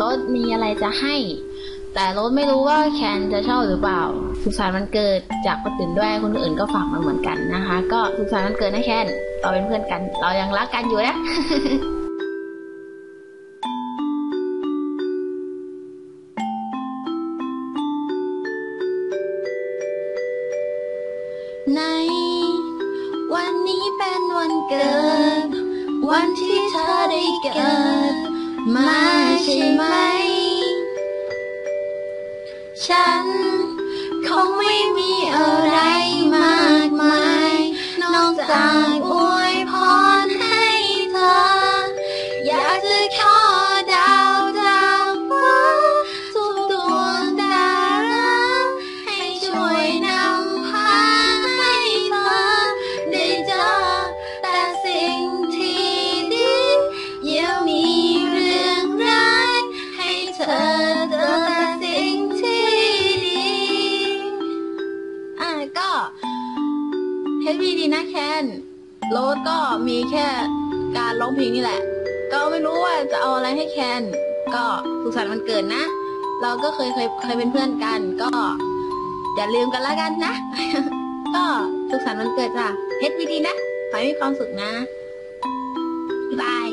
รถมีอะไรจะให้ แต่รสไม่รู้ว่าแคนจะชอบหรือเปล่า สุขสันต์วันเกิดจากคนอื่นด้วยคนอื่นก็ฝากมาเหมือนกันนะคะ ก็สุขสันต์วันเกิดนะแคนเราเป็นเพื่อนกัน เรายังรักกันอยู่นะในวันนี้เป็นวันเกิด มาใช่ไหม ฉันคงไม่มีอะไรมากมาย นอกจากอวยพรให้เธอ อยากจะขอ เฮดวีดีนะแคนโรสก็มีแค่การร้องเพลงนี่แหละ ก็ไม่รู้ว่าจะเอาอะไรให้แคน ก็สุขสันต์วันเกิดนะ เราก็เคยเคยเคยเป็นเพื่อนกัน ก็อย่าลืมกันล้วกันนะ ก็สุขสันต์วันเกิดจ้ะเฮดวีดีนะขอให้มีความสุขนะบ๊ายบาย